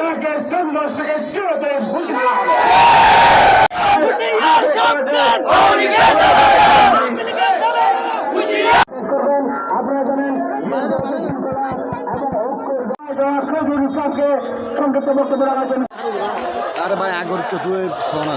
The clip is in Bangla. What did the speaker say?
তাকে চন্দ্র আপনারা জানেন সংক্ষিপ্ত বক্তব্য রাখার জন্য আরে ভাই আগর তো শোনা